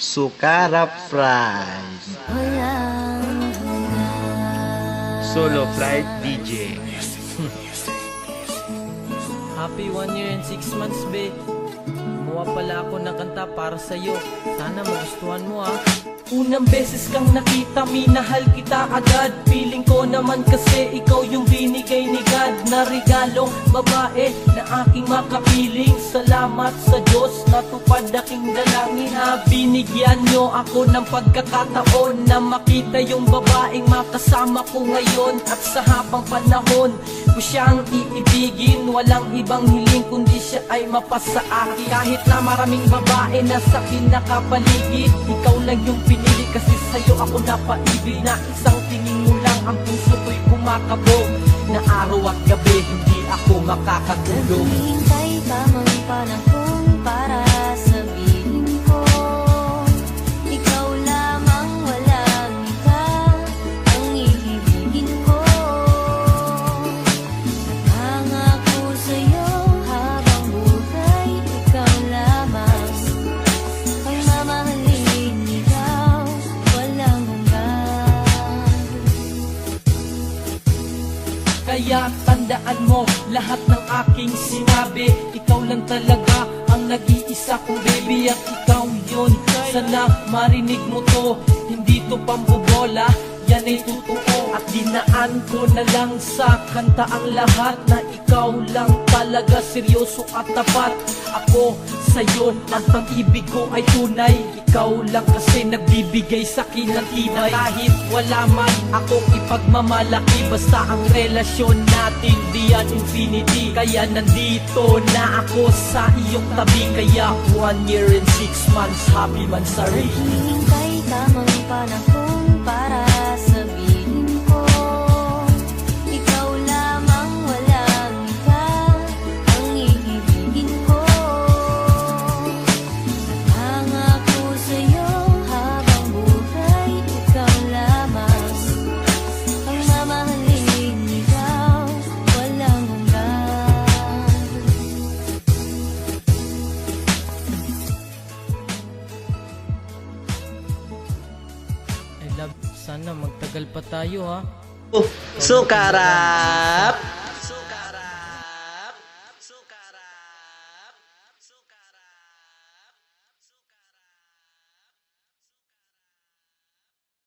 Sukara Fries. Solo Flight DJ. Happy one year and six months, be. Gumawa pala ako ng kanta para sa'yo. Sana magustuhan mo, ah. Unang beses kang nakita, minahal kita agad. Feeling ko naman kasi ikaw yung binigay ni God. Na regalong babae na aking makapiling. Salamat sa Diyos, natupad aking dalangin ha Binigyan nyo ako ng pagkakataon Na makita yung babaeng makasama ko ngayon. At sa habang panahon ko siyang iibigin. Walang ibang hiling kundi siya ay mapasa akin. Kahit na maraming babae na sa pinakapaligid Ikaw lang yung pinili kasi sa'yo ako napaibig Na isang tingin mo lang ang puso ko'y kumakabog Na araw at gabi hindi ako makakatulog. Hintay tamang panahon para Kaya tandaan mo lahat ng aking sinabi Ikaw lang talaga ang nag-iisa kong baby At ikaw yun. Sana marinig mo to Hindi to pambobola Yan ay totoo dinaan ko na lang sa kanta ang lahat Na ikaw lang talaga seryoso at tapat. Ako sa'yo ang pag-ibig ko ay tunay. Ikaw lang kasi nagbibigay sa akin ng tibay Kahit wala man akong ipagmamalaki Basta ang relasyon natin diyan infinity. Kaya nandito na ako sa iyong tabi. Kaya one year and six months happy man sa rin. Hintay tamang panahon sana magtagal pa tayo ha? Sukarap